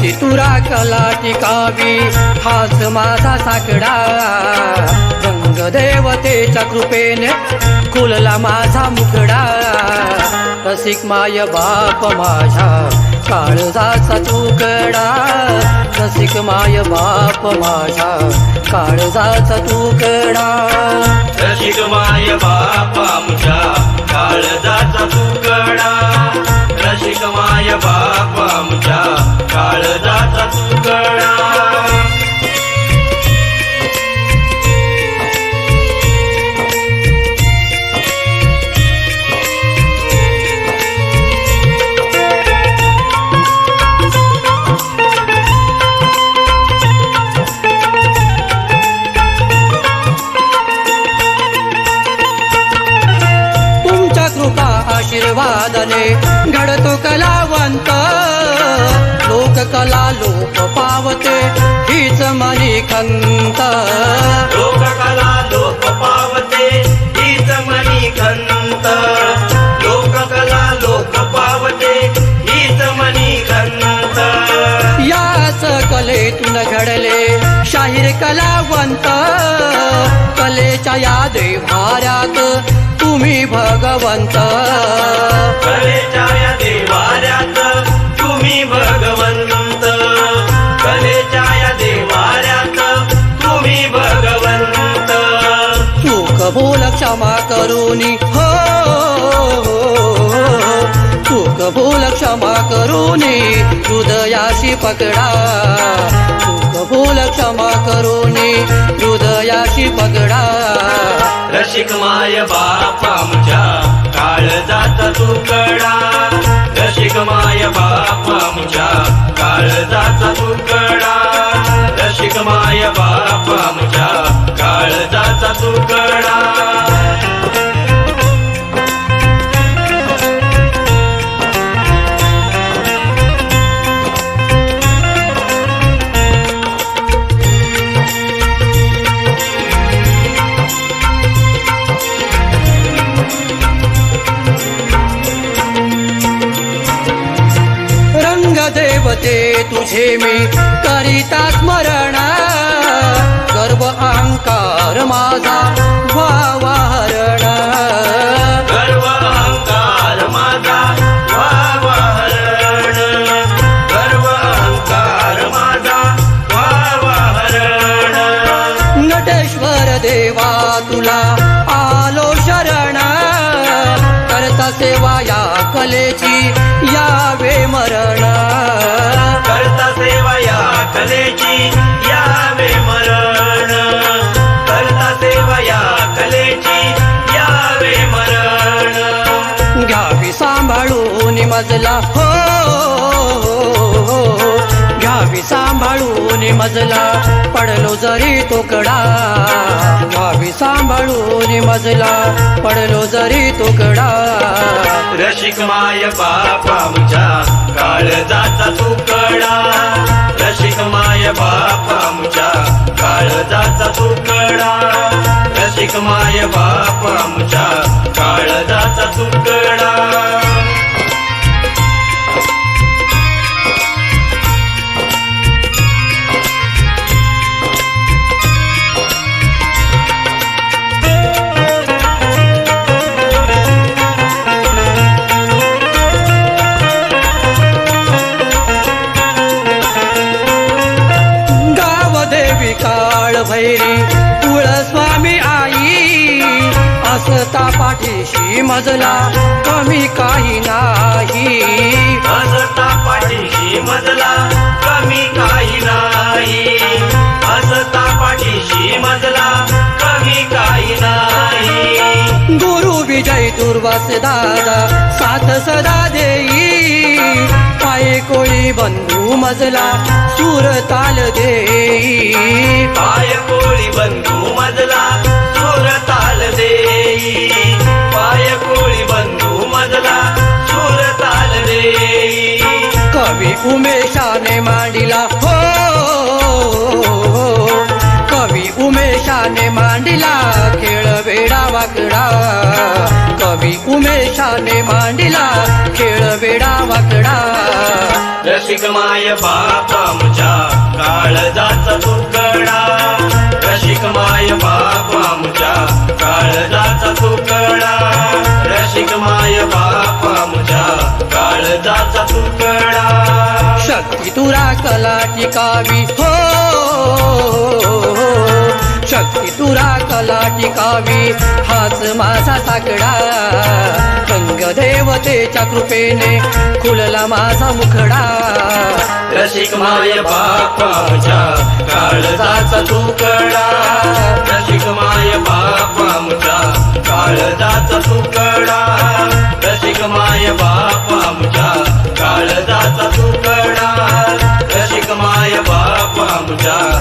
कला टिकावी हाच माझा साकडा. रंग देवतेच्या कृपेने खुलला माझा मुखडा. रसिक माय बाप माझ्या काळजाचा तुकडा. रसिक माय बाप माझा काळजाचा तुकडा. रसिक माय बाप आमच्या आशीर्वादाने घडतो कलावंत. लोककला लोक पावते हीच मनी खंत. लोककला पावते हीच मनी खंत. लोककला लोक पावते हीच मनी खंत. याच कलेतून घडले शाहीर कलावंत. कलेच्या या देव्हाऱ्यात तुम्ही भगवंत. कलेच्या या देवाऱ्यात तुम्ही भगवंत. कलेच्या या देवाऱ्यात तुम्ही भगवंत. चूक भूल क्षमा करुनी हो चूक भूल क्षमा करुनी हृदयाशी पकडा. चूक भूल क्षमा करुनी हृदयाशी पकडा. रसिक माय बापामच्या काळ जात तुकडा रसिक माय बापामच्या देवते तुझे मी करिता स्मरण. गर्व अहंकार माझा वाहरण गर्व अहंकार माझा व्हावा हरण. गर्व अहंकार माझा व्हावा हरण. नटेश्वर देवा तुला आलो शरण. करता सेवा या कलेची मजला हो, हो, हो, हो. घ्यावी सांभाळून मजला. पडलो जरी तुकडा. घ्यावी सांभाळून मजला. पडलो जरी तुकडा. रसिक माय बाप आमच्या काळजाचा तुकडा. रसिक माय बाप आमच्या पाठीशी मजला. कमी काही नाही. हसता पाठीशी मजला. कमी काही नाही. हसता पाठीशी मजला. कमी काही नाही. गुरु विजय दुर्वास दादा साथ सदा देई. पाये कोळी बंधू मजला सूर ताल देई कवी उमेशाने मांडिला. हो कवी उमेशाने मांडिला. खेळ वेडा वाकडा. कवी उमेशाने मांडिला. खेळ वेडा वाकडा. रसिक माय काळजाचा तुकडा रसिक माय बाप काळजाचा कला टिकावी हो, हो, हो शक्ती तुरा कला टिकावी हाच माझा साकडा. गंग देवतेच्या कृपेने खुलला माझा मुखडा. रसिक माय बाप काळजाचा तुकडा. रसिक माय बाप काळजाचा तुकडा. रसिक माय बाप काळजाचा